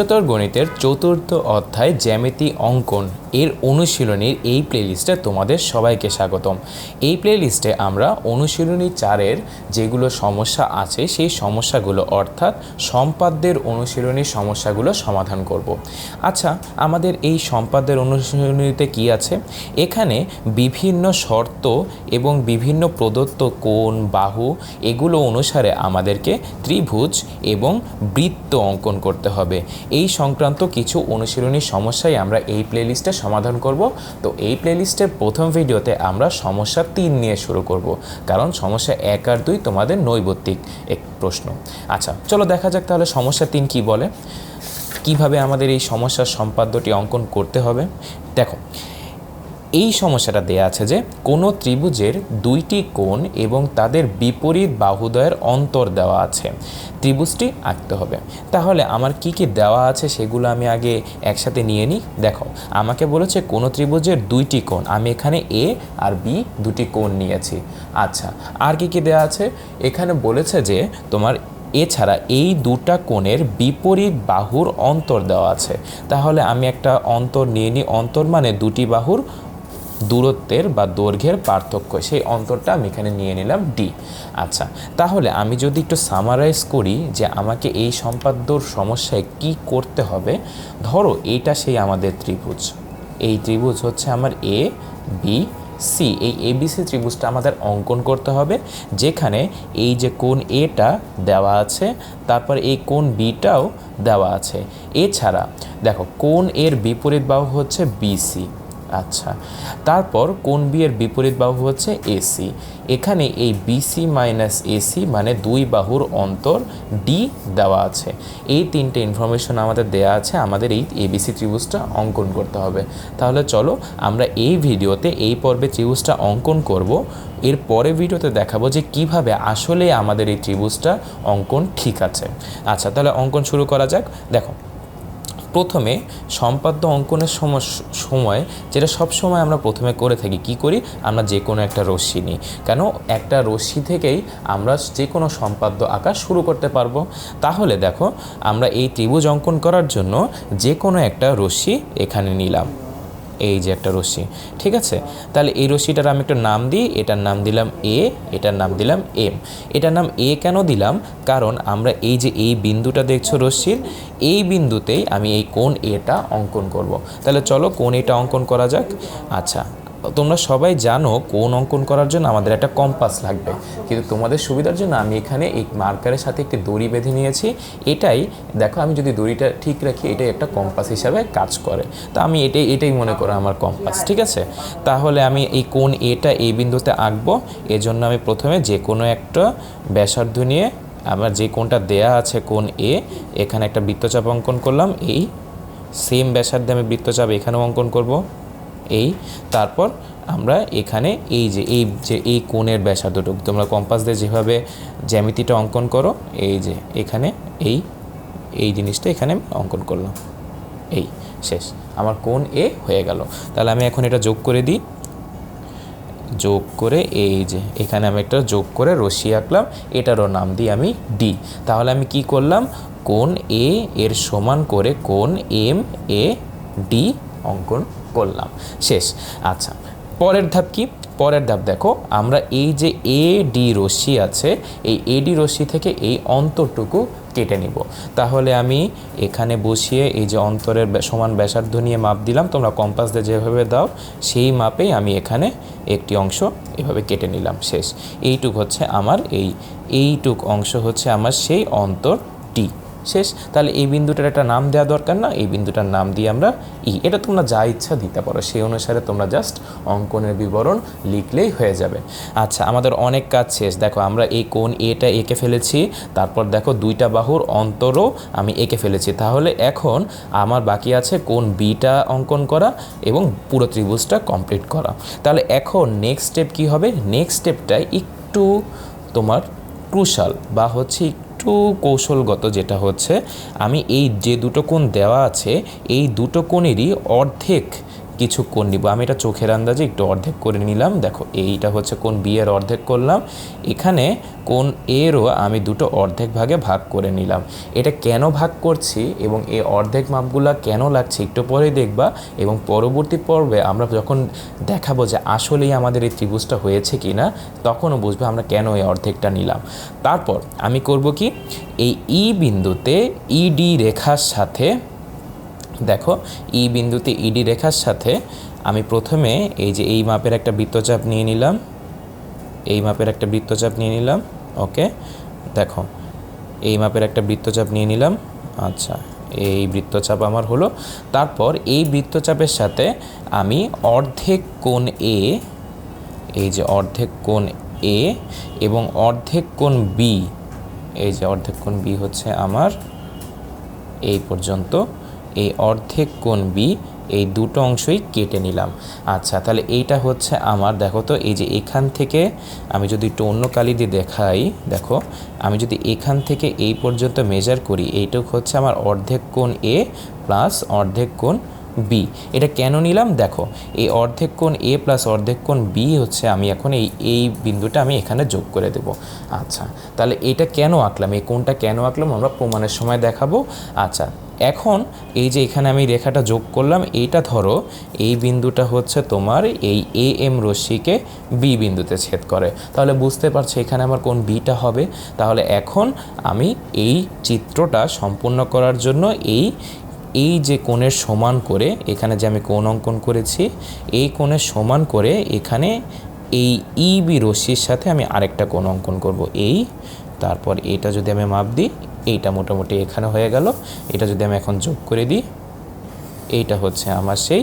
উচ্চতর গণিতের চতুর্থ অধ্যায় জ্যামিতি অঙ্কন এর অনুশীলনীর এই প্লেলিস্টে তোমাদের সবাইকে স্বাগতম। এই প্লেলিস্টে আমরা অনুশীলনী চারের যেগুলো সমস্যা আছে, সেই সমস্যাগুলো অর্থাৎ সম্পাদ্যের অনুশীলনী সমস্যাগুলো সমাধান করব। আচ্ছা আমাদের এই সম্পাদ্যের অনুশীলনীতে কি আছে? এখানে বিভিন্ন শর্ত এবং বিভিন্ন প্রদত্ত কোণ, বাহু এগুলো অনুসারে আমাদেরকে ত্রিভুজ এবং বৃত্ত অঙ্কন করতে হবে। এই সংক্রান্ত কিছু অনুশীলনী সমস্যাই আমরা এই প্লেলিস্টে সমাধান করব। তো এই প্লেলিস্টের প্রথম ভিডিওতে আমরা সমস্যা তিন নিয়ে শুরু করব। কারণ সমস্যা এক আর দুই তোমাদের নৈবত্তিক এক প্রশ্ন। আচ্ছা চলো দেখা যাক তাহলে সমস্যা তিন কি বলে। কীভাবে আমাদের এই সমস্যার সম্পাদ্যটি অঙ্কন করতে হবে? দেখো এই সমস্যাটা দেয়া আছে যে কোনো ত্রিভুজের দুইটি কোণ এবং তাদের বিপরীত বাহুদয়ের অন্তর দেওয়া আছে। ত্রিভুজটি আঁকতে হবে। তাহলে আমার কি কি দেওয়া আছে সেগুলো আমি আগে একসাথে নিয়ে নিই। দেখো, আমাকে বলেছে কোনো ত্রিভুজের দুইটি কোণ। আমি এখানে এ আর বি দুটি কোণ নিয়েছি। আচ্ছা আর কি কি দেওয়া আছে? এখানে বলেছে যে তোমার এছাড়া এই দুটা কোণের বিপরীত বাহুর অন্তর দেওয়া আছে। তাহলে আমি একটা অন্তর নিয়ে নিই। অন্তর মানে দুটি বাহুর দূরত্বের বা দৈর্ঘ্যের পার্থক্য, সেই অন্তরটা আমি এখানে নিয়ে নিলাম ডি আচ্ছা তাহলে আমি যদি একটু সামারাইজ করি যে আমাকে এই সম্পাদ্যর সমস্যায় কি করতে হবে, ধরো এইটা সেই আমাদের ত্রিভুজ। এই ত্রিভুজ হচ্ছে আমার এ বি সি এই এবিসি ত্রিভুজটা আমাদের অঙ্কন করতে হবে, যেখানে এই যে কোন এটা দেওয়া আছে, তারপর এই কোন বিটাও দেওয়া আছে। এছাড়া, দেখো কোন এর বিপরীত বাহু হচ্ছে বিসি আচ্ছা। তারপর কোন বি এর বিপরীত বাহু হচ্ছে এসি এখানে এই বিসি মাইনাস এসি মানে দুই বাহুর অন্তর ডি দেওয়া আছে। এই তিনটে ইনফরমেশন আমাদের দেওয়া আছে, আমাদের এই এবিসি ত্রিভুজটা অঙ্কন করতে হবে। তাহলে চলো আমরা এই ভিডিওতে এই পর্বে ত্রিভুজটা অঙ্কন করব। এর পরে ভিডিওতে দেখাবো যে কীভাবে আসলে আমাদের এই ত্রিভুজটা অঙ্কন ঠিক আছে। আচ্ছা তাহলে অঙ্কন শুরু করা যাক। দেখো প্রথমে সম্পাদ্য অঙ্কনের সময় যেটা সব সময় আমরা প্রথমে করে থাকি, কি করি? আমরা যে কোনো একটা রশ্মি নিই। কেন? একটা রশ্মি থেকেই আমরা যে কোনো সম্পাদ্য আঁকা শুরু করতে পারব। তাহলে দেখো, আমরা এই ত্রিভুজ অঙ্কন করার জন্য যে কোনো একটা রশ্মি এখানে নিলাম। এই যে একটা রশ্মি, ঠিক আছে? তাহলে এই রশ্মিটার আমি একটু নাম দিই, এটার নাম দিলাম এ, এটার নাম দিলাম এম। এটার নাম এ কেন দিলাম? কারণ আমরা এই যে এই বিন্দুটা দেখছ রশ্মির, এই বিন্দুতেই আমি এই কোন এটা অঙ্কন করব। তাহলে চলো কোন এটা অঙ্কন করা যাক। আচ্ছা তোমরা সবাই জানো কোন অঙ্কন করার জন্য আমাদের একটা কম্পাস লাগবে। কিন্তু তোমাদের সুবিধার জন্য আমি এখানে এই মার্কারের সাথে একটি দড়ি বেঁধে নিয়েছি। এটাই, দেখো আমি যদি দড়িটা ঠিক রাখি, এটাই একটা কম্পাস হিসাবে কাজ করে। তা আমি এটাই এটাই মনে করো আমার কম্পাস ঠিক আছে? তাহলে আমি এই কোন এটা এই বিন্দুতে আঁকবো। এজন্য আমি প্রথমে যে কোনো একটা ব্যাসার্ধ নিয়ে আমার যে কোনটা দেয়া আছে কোন এ এখানে একটা বৃত্তচাপ অঙ্কন করলাম। এই সেম ব্যাসার্ধে আমি বৃত্তচাপ এখানেও অঙ্কন করব। এই, তারপর আমরা এখানে এই যে এই যে, এই কোণের ব্যাসার্ধটুকু, তোমরা কম্পাস দিয়ে যেভাবে জ্যামিতিটা অঙ্কন করো, এই যে, এখানে এই এই জিনিসটা এখানে অঙ্কন করলাম। এই, শেষ। আমার কোণ এ হয়ে গেল। তাহলে আমি এখন এটা যোগ করে দিই। যোগ করে এই যে, এখানে আমি একটা যোগ করে রশি আঁকলাম, এটারও নাম দিই আমি ডি তাহলে আমি কি করলাম? কোণ এ এর সমান করে কোণ এম এ ডি অঙ্কন করলাম। শেষ। আচ্ছা পরের ধাপ কি? পরের ধাপ দেখো, আমরা এই যে এ ডি রশ্মি আছে, এই এ ডি রশ্মি থেকে এই অন্তরটুকু কেটে নিব। তাহলে আমি এখানে বসিয়ে এই যে অন্তরের সমান ব্যাসার্ধ নিয়ে মাপ দিলাম, তোমরা কম্পাস দিয়ে যেভাবে দাও, সেই মাপেই আমি এখানে একটি অংশ এভাবে কেটে নিলাম। শেষ। এইটুক হচ্ছে আমার, এই, এইটুক অংশ হচ্ছে আমার সেই অন্তর টি শেষ। তাহলে এই বিন্দুটার একটা নাম দেওয়া দরকার না, এই বিন্দুটার নাম দিয়ে আমরা ই। এটা তোমরা যা ইচ্ছা দিতে পারো, সেই অনুসারে তোমরা জাস্ট অঙ্কনের বিবরণ লিখলেই হয়ে যাবে। আচ্ছা আমাদের অনেক কাজ শেষ। দেখো, আমরা এই কোন এটা এঁকে ফেলেছি, তারপর দেখো দুইটা বাহুর অন্তরও আমি এঁকে ফেলেছি। তাহলে এখন আমার বাকি আছে কোন বিটা অঙ্কন করা এবং পুরো ত্রিভুজটা কমপ্লিট করা। তাহলে এখন নেক্সট স্টেপ কি হবে? নেক্সট স্টেপটাই একটু তোমার ক্রুশাল বা হচ্ছে একটু কৌশলগত যেটা হচ্ছে, আমি এই যে দুটো কোণ দেওয়া আছে, এই দুটো কোণেরই অর্ধেক কিছু কোণ নিব? আমি এটা চোখের আন্দাজে একটু অর্ধেক করে নিলাম। দেখো, এইটা হচ্ছে কোন বি এর অর্ধেক করলাম। এখানে কোণ এরও আমি দুটো অর্ধেক ভাগে ভাগ করে নিলাম। এটা কেন ভাগ করছি এবং এই অর্ধেক মাপগুলা কেন লাগছে একটু পরেই দেখবা এবং পরবর্তী পর্বে আমরা যখন দেখাবো যে আসলেই আমাদের এই ত্রিভুজটা হয়েছে কি না তখনও বুঝবে আমরা কেন এই অর্ধেকটা নিলাম। তারপর আমি করব কি? এই ই বিন্দুতে ইডি রেখার সাথে দেখো ই বিন্দুতে ইডি রেখার সাথে আমি প্রথমে এই যে এই মাপের একটা বৃত্তচাপ নিয়ে নিলাম, এই মাপের একটা বৃত্তচাপ নিয়ে নিলাম ওকে দেখো, এই মাপের একটা বৃত্তচাপ নিয়ে নিলাম আচ্ছা এই বৃত্তচাপ আমার হলো, তারপর এই বৃত্তচাপের সাথে আমি অর্ধেক কোণ এ এই যে অর্ধেক কোণ এ এবং অর্ধেক কোণ বি এই যে অর্ধেক কোণ বি হচ্ছে আমার, এই পর্যন্ত এই অর্ধেক কোণ বি এই দুটো অংশই কেটে নিলাম। আচ্ছা তাহলে এইটা হচ্ছে আমার, দেখো তো, এই যে এখান থেকে আমি যদি একটু অন্য কালি দিয়ে দেখাই, দেখো, আমি যদি এখান থেকে এই পর্যন্ত মেজার করি, এইটুক হচ্ছে আমার অর্ধেক কোণ এ প্লাস অর্ধেক কোণ বি এটা কেন নিলাম? দেখো, এই অর্ধেক কোণ এ প্লাস অর্ধেক কোণ বি হচ্ছে আমি এখন এই এই বিন্দুটা আমি এখানে যোগ করে দেব। আচ্ছা তাহলে এটা কেন আঁকলাম? এই কোণটা কেন আঁকলাম? আমরা প্রমাণের সময় দেখাবো। আচ্ছা এখন এই যে এখানে আমি রেখাটা যোগ করলাম, এইটা ধরো এই বিন্দুটা হচ্ছে তোমার এই এ এম রশ্মিকে বি বিন্দুতে ছেদ করে। তাহলে বুঝতে পারছ এখানে আমার কোন বিটা হবে? তাহলে এখন আমি এই চিত্রটা সম্পূর্ণ করার জন্য এই এই যে কোণের সমান করে এখানে যে আমি কোণ অঙ্কন করেছি, এই কোণের সমান করে এখানে এই ইবি রশ্মির সাথে আমি আরেকটা কোণ অঙ্কন করব। এই, তারপর এটা যদি আমি মাপ দিই এইটা মোটামুটি এখানে হয়ে গেল। এটা যদি আমি এখন যোগ করে দিই, এইটা হচ্ছে আমার সেই,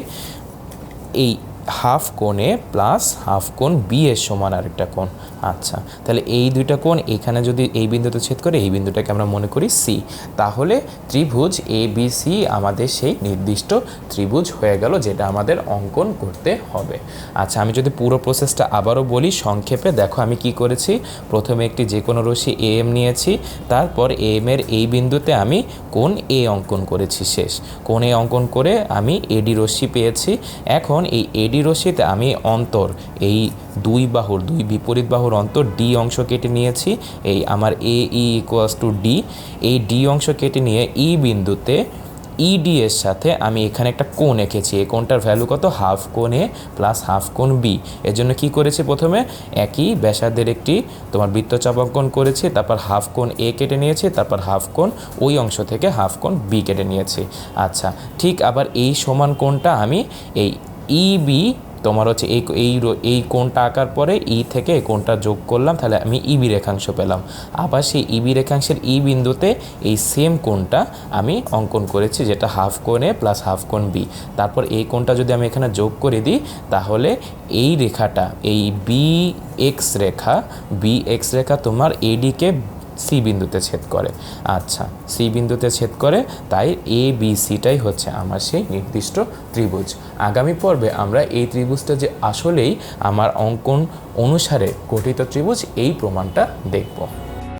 এই হাফ কোণে প্লাস হাফ কোণ বি এর সমান আরেকটা কোণ। আচ্ছা তাহলে এই দুইটা কোণ এখানে যদি এই বিন্দুতে ছেদ করে এই বিন্দুটাকে আমরা মনে করি সি তাহলে ত্রিভুজ এ বি সি আমাদের সেই নির্দিষ্ট ত্রিভুজ হয়ে গেল যেটা আমাদের অঙ্কন করতে হবে। আচ্ছা আমি যদি পুরো প্রসেসটা আবারও বলি সংক্ষেপে, দেখো আমি কি করেছি? প্রথমে একটি যে কোনো রশ্মি এ এম নিয়েছি, তারপর এ এম এর এই বিন্দুতে আমি কোণ এ অঙ্কন করেছি শেষ। কোণ এ অঙ্কন করে আমি এডি রশ্মি পেয়েছি। এখন এই এডি রশ্মিতে আমি অন্তর, এই দুই বাহুর, দুই বিপরীত বাহুর অন্তর ডি অংশ কেটে নিয়েছি, এই আমার A E equals to D এই ডি অংশ কেটে নিয়ে ই বিন্দুতে ইডি এর সাথে আমি এখানে একটা কোণ এঁকেছি, এই কোণটার ভ্যালু কত? হাফ কোণ এ প্লাস হাফ কোণ বি এর জন্য কী করেছি প্রথমে? একই ব্যাসার্ধের একটি তোমার বৃত্তচাপ অঙ্কন করেছি, তারপর হাফ কোণ এ কেটে নিয়েছি, তারপর হাফ কোণ ওই অংশ থেকে হাফ কোণ বি কেটে নিয়েছি। আচ্ছা ঠিক আবার এই সমান কোণটা আমি এই ইবি তোমার হচ্ছে এই এই এই কোণটা আঁকার পরে ই থেকে এই কোণটা যোগ করলাম, তাহলে আমি ইবি রেখাংশ পেলাম। আবার সেই ইবি রেখাংশের ই বিন্দুতে এই সেম কোণটা আমি অঙ্কন করেছি, যেটা হাফ কোণে প্লাস হাফ কোণ বি তারপর এই কোণটা যদি আমি এখানে যোগ করে দিই, তাহলে এই রেখাটা, এই বি এক্স রেখা বি এক্স রেখা তোমার এডিকে সি বিন্দুতে ছেদ করে। আচ্ছা সি বিন্দুতে ছেদ করে, তাই এ বি সিটাই হচ্ছে আমার সেই নির্দিষ্ট ত্রিভুজ। আগামী পর্বে আমরা এই ত্রিভুজটা যে আসলেই আমার অঙ্কন অনুসারে গঠিত ত্রিভুজ, এই প্রমাণটা দেখব।